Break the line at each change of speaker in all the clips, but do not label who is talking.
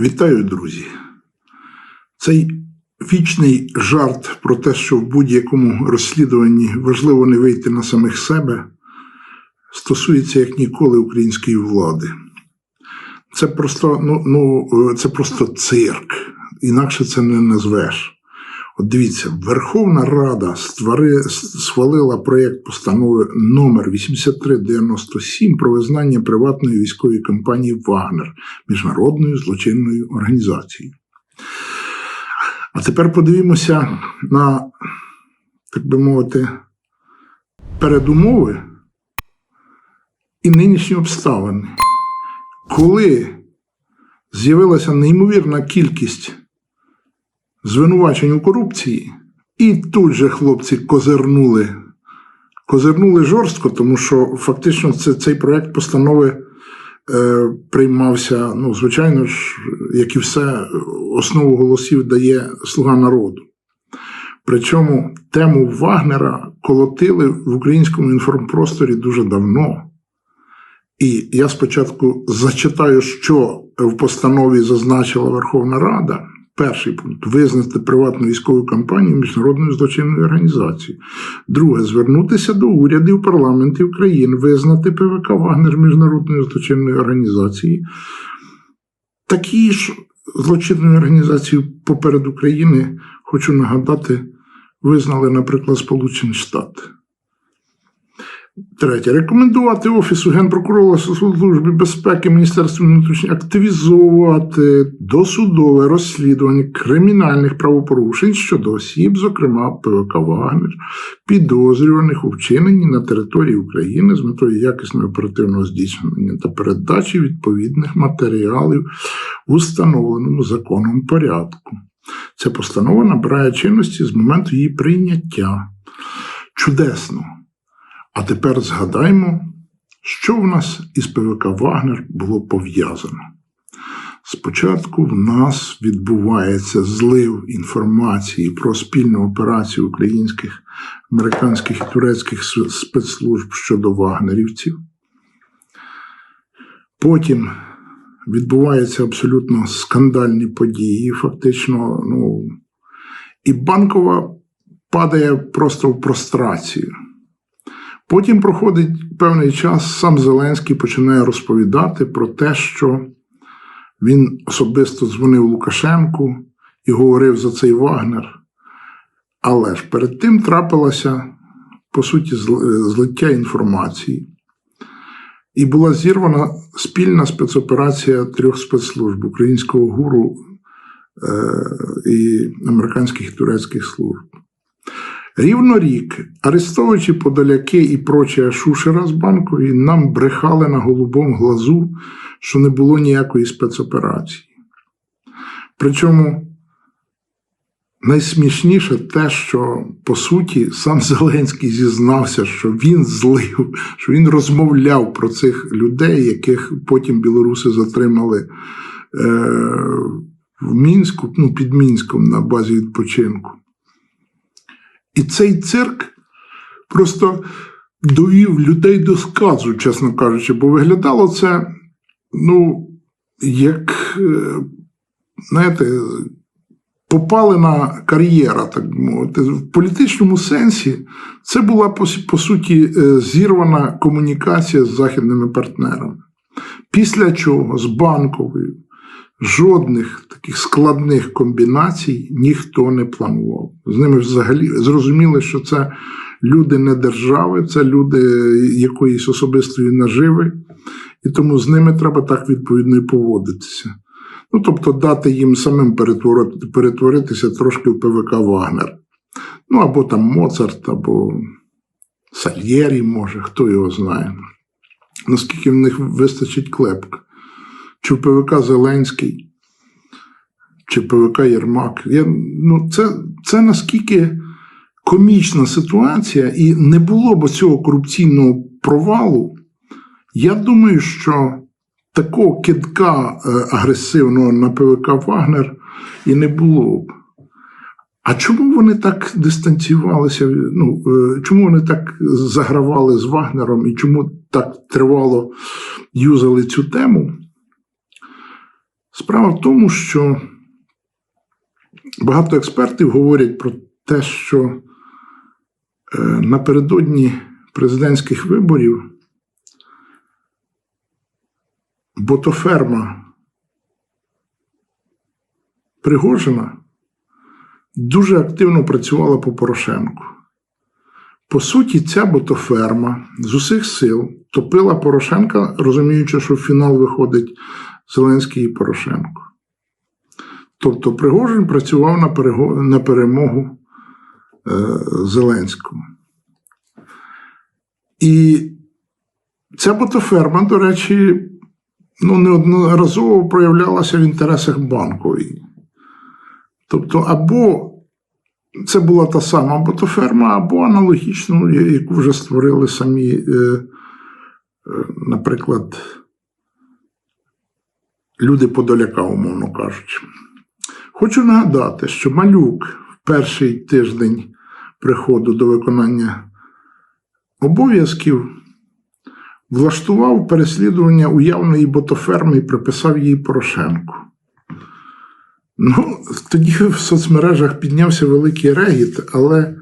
Вітаю, друзі. Цей вічний жарт про те, що в будь-якому розслідуванні важливо не вийти на самих себе, стосується як ніколи української влади. Це просто, ну, ну, це просто цирк, інакше це не назвеш. От дивіться, Верховна Рада створи, схвалила проєкт постанови номер 8397 про визнання приватної військової компанії Вагнер міжнародною злочинною організацією. А тепер подивімося на, так би мовити, передумови і нинішні обставини. Коли з'явилася неймовірна кількість звинувачень у корупції, і тут же хлопці козирнули. Козирнули жорстко, тому що фактично це, цей проект постанови е, приймався, ну, звичайно ж, як і все, основу голосів дає Слуга народу. Причому тему Вагнера колотили в українському інформпросторі дуже давно. І я спочатку зачитаю, що в постанові зазначила Верховна Рада. Перший пункт визнати приватну військову кампанію міжнародною злочинною організацією. Друге звернутися до урядів парламентів країн, визнати ПВК Вагнер міжнародною злочинною організацією. Такі ж злочинної організації поперед України, хочу нагадати, визнали, наприклад, Сполучені Штати. Третє. Рекомендувати Офісу Генпрокурора Служби безпеки Міністерства внутрішніх активізувати досудове розслідування кримінальних правопорушень щодо осіб, зокрема ПВК Вагнер, підозрюваних у вчиненні на території України з метою якісного оперативного здійснення та передачі відповідних матеріалів у встановленому законом порядку. Ця постанова набирає чинності з моменту її прийняття. Чудесно! А тепер згадаймо, що в нас із ПВК Вагнер було пов'язано. Спочатку в нас відбувається злив інформації про спільну операцію українських, американських і турецьких спецслужб щодо вагнерівців. Потім відбуваються абсолютно скандальні події, фактично, ну, і банкова падає просто в прострацію. Потім проходить певний час, сам Зеленський починає розповідати про те, що він особисто дзвонив Лукашенку і говорив за цей Вагнер. Але ж перед тим трапилося, по суті, злиття інформації. І була зірвана спільна спецоперація трьох спецслужб українського гуру е, і американських турецьких служб. Рівно рік Арестовичі Подоляки і прочі Шушера з банкові нам брехали на голубому глазу, що не було ніякої спецоперації. Причому найсмішніше те, що по суті сам Зеленський зізнався, що він злив, що він розмовляв про цих людей, яких потім білоруси затримали е, в Мінську, ну, під Мінськом на базі відпочинку. І цей цирк просто довів людей до сказу, чесно кажучи, бо виглядало це, ну, як, е, знаєте, попалена кар'єра, так би мовити. В політичному сенсі це була, по, суті, е, зірвана комунікація з західними партнерами. Після чого з банковою жодних таких складних комбінацій ніхто не планував. З ними взагалі зрозуміли, що це люди не держави, це люди якоїсь особистої наживи, і тому з ними треба так відповідно і поводитися. Ну, тобто дати їм самим перетворити, перетворитися трошки в ПВК Вагнер. Ну, або там Моцарт, або Сальєрі, може, хто його знає. Наскільки в них вистачить клепка чи в ПВК Зеленський, чи ПВК Єрмак. Я, ну, Це це наскільки комічна ситуація, і не було б цього корупційного провалу. Я думаю, що такого кидка е, агресивного на ПВК Вагнер і не було б. А чому вони так дистанціювалися? Ну, е, Чому вони так загравали з Вагнером і чому так тривало юзали цю тему? Справа в тому, що багато експертів говорять про те, що е, напередодні президентських виборів ботоферма Пригожина дуже активно працювала по Порошенку. По суті, ця ботоферма з усіх сил топила Порошенка, розуміючи, що в фінал виходить Зеленський і Порошенко. Тобто Пригожин працював на, на перемогу е, Зеленського. І ця ботоферма, до речі, ну, неодноразово проявлялася в інтересах банкової. Тобто, або це була та сама ботоферма, або аналогічну, яку вже створили самі, е, е, наприклад, люди Подоляка, умовно кажучи. Хочу нагадати, що малюк в перший тиждень приходу до виконання обов'язків влаштував переслідування уявної ботоферми і приписав її Порошенку. Ну, тоді в соцмережах піднявся великий регіт, але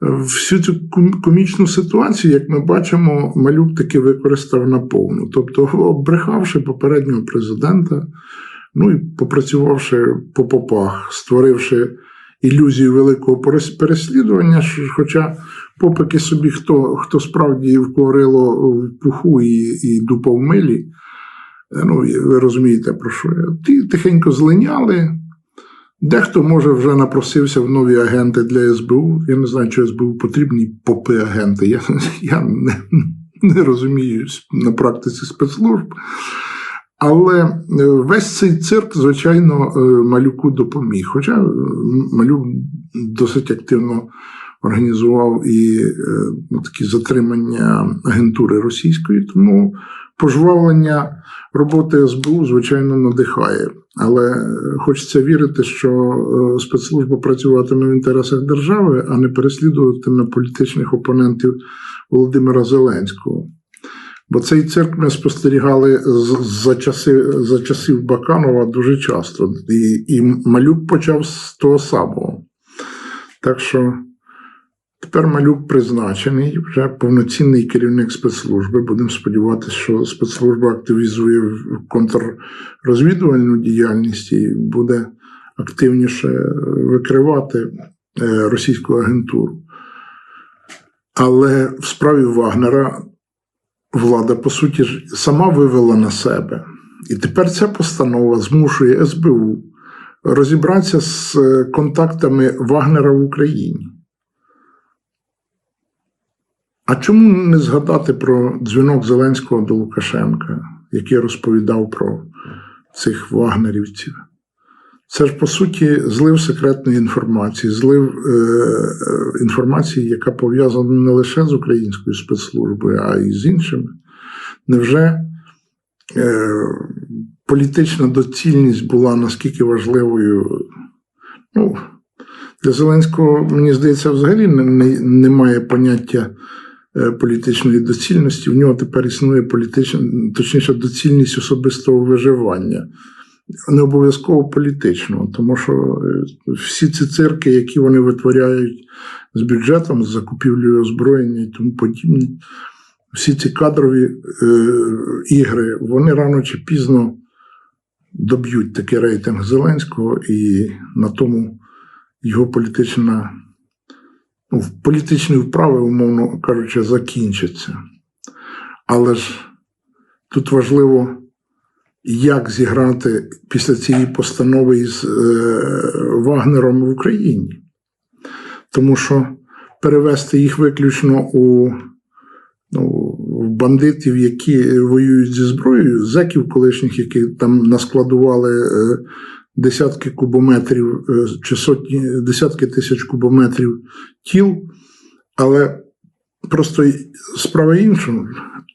всю цю комічну ситуацію, як ми бачимо, малюк таки використав наповну. Тобто, обрехавши попереднього президента, ну і попрацювавши по попах, створивши ілюзію великого переслідування, хоча попики собі хто, хто справді вкорило в пуху і, і дупа милі, Е, Ну, ви розумієте, про що я. Ті тихенько злиняли. Дехто, може, вже напросився в нові агенти для СБУ. Я не знаю, чи СБУ потрібні попи-агенти. Я, я не, не розумію на практиці спецслужб. Але е, весь цей цирк, звичайно, е, малюку допоміг. Хоча малюк досить активно організував і е, ну, такі затримання агентури російської, тому пожвавлення роботи СБУ, звичайно, надихає. Але е, хочеться вірити, що е, спецслужба працюватиме в інтересах держави, а не переслідуватиме політичних опонентів Володимира Зеленського. Бо цей цирк ми спостерігали за, часи, за часів Баканова дуже часто. І, і малюк почав з того самого. Так що тепер малюк призначений, вже повноцінний керівник спецслужби. Будемо сподіватися, що спецслужба активізує контррозвідувальну діяльність і буде активніше викривати е, російську агентуру. Але в справі Вагнера влада, по суті, ж сама вивела на себе. І тепер ця постанова змушує СБУ розібратися з е, контактами Вагнера в Україні. А чому не згадати про дзвінок Зеленського до Лукашенка, який розповідав про цих вагнерівців? Це ж по суті злив секретної інформації, злив е, е, інформації, яка пов'язана не лише з українською спецслужбою, а й з іншими. Невже е, політична доцільність була наскільки важливою? Ну, для Зеленського, мені здається, взагалі не- не- немає поняття політичної доцільності. В нього тепер існує політична, точніше, доцільність особистого виживання не обов'язково політичного, тому що е, всі ці цирки, які вони витворяють з бюджетом, з закупівлею озброєння і тому подібне, всі ці кадрові е, ігри, вони рано чи пізно доб'ють такий рейтинг Зеленського, і на тому його політична, ну, політичні вправи, умовно кажучи, закінчаться. Але ж тут важливо як зіграти після цієї постанови із е, Вагнером в Україні. Тому що перевести їх виключно у ну, бандитів, які воюють зі зброєю, зеків колишніх, які там наскладували е, десятки кубометрів е, чи сотні, десятки тисяч кубометрів тіл, але просто справа іншому.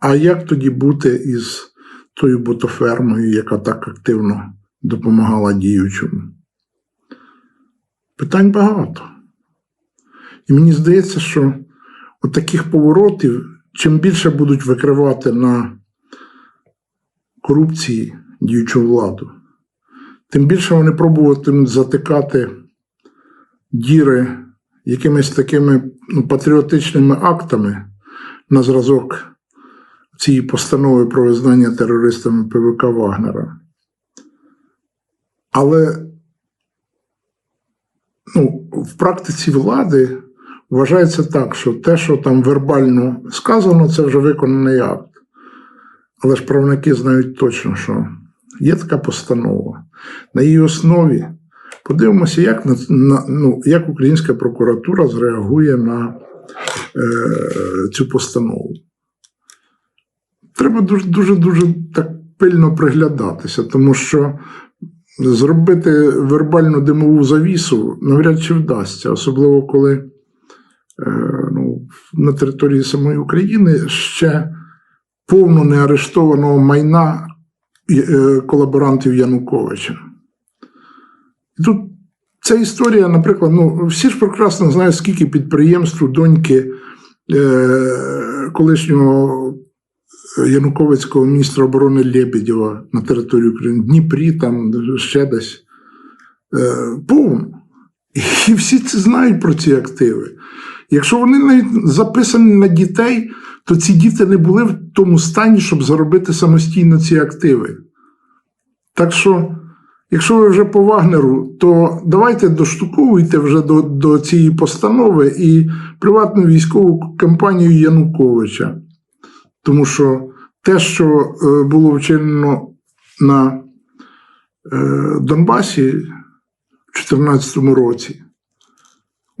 А як тоді бути із тою ботофермою, яка так активно допомагала діючому? Питань багато. І мені здається, що от таких поворотів, чим більше будуть викривати на корупції діючу владу, тим більше вони пробуватимуть затикати діри якимись такими ну, патріотичними актами на зразок цієї постанови про визнання терористами ПВК Вагнера. Але ну, в практиці влади вважається так, що те, що там вербально сказано, це вже виконаний акт. Але ж правники знають точно, що є така постанова. На її основі подивимося, як, на, ну, як українська прокуратура зреагує на е, цю постанову. Треба дуже дуже дуже так пильно приглядатися, тому що зробити вербальну димову завісу навряд чи вдасться, особливо коли е, ну, на території самої України ще повно не арештованого майна колаборантів Януковича. І тут ця історія, наприклад, ну, всі ж прекрасно знають, скільки підприємств доньки е, колишнього Януковицького міністра оборони Лебедєва на території України, Дніпрі, там ще десь е, повно. І всі це знають про ці активи. Якщо вони навіть записані на дітей, то ці діти не були в тому стані, щоб заробити самостійно ці активи. Так що, якщо ви вже по Вагнеру, то давайте доштуковуйте вже до, до цієї постанови і приватну військову кампанію Януковича. Тому що те, що е, було вчинено на е, Донбасі в 2014 році,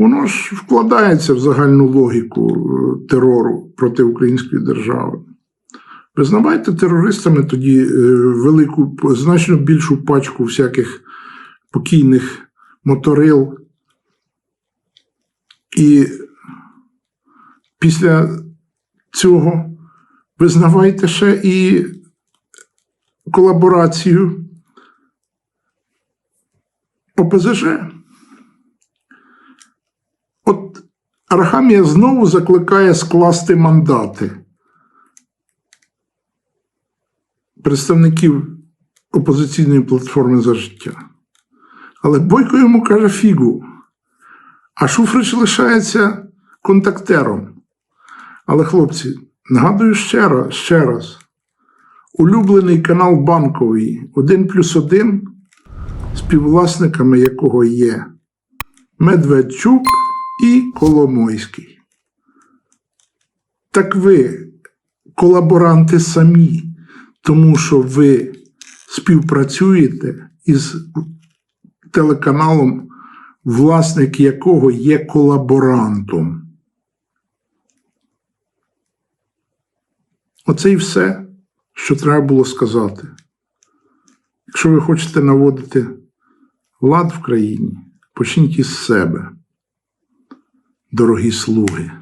воно ж вкладається в загальну логіку е, терору проти української держави. Визнавайте терористами тоді е, велику, значно більшу пачку всяких покійних моторил. І після цього визнавайте ще і колаборацію ОПЗЖ. От Архамія знову закликає скласти мандати представників опозиційної платформи за життя. Але Бойко йому каже фігу. А Шуфрич лишається контактером. Але, хлопці, нагадую ще раз, ще раз: улюблений канал Банковий 1 плюс 1, співвласниками якого є Медведчук і Коломойський. Так ви колаборанти самі, тому що ви співпрацюєте із телеканалом, власник якого є колаборантом. Оце і все, що треба було сказати. Якщо ви хочете наводити лад в країні, почніть із себе, дорогі слуги.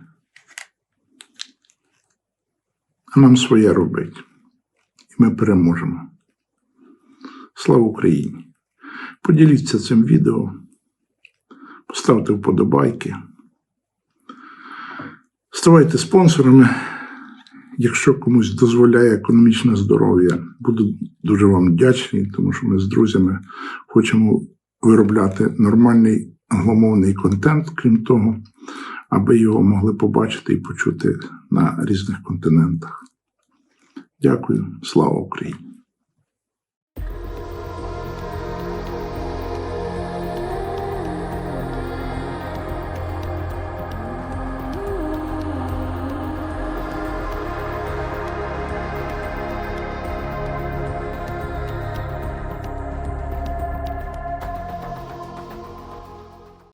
А нам своє робить. І ми переможемо. Слава Україні! Поділіться цим відео, поставте вподобайки, ставайте спонсорами. Якщо комусь дозволяє економічне здоров'я, буду дуже вам вдячний, тому що ми з друзями хочемо виробляти нормальний англомовний контент, крім того, аби його могли побачити і почути на різних континентах. Дякую, слава Україні!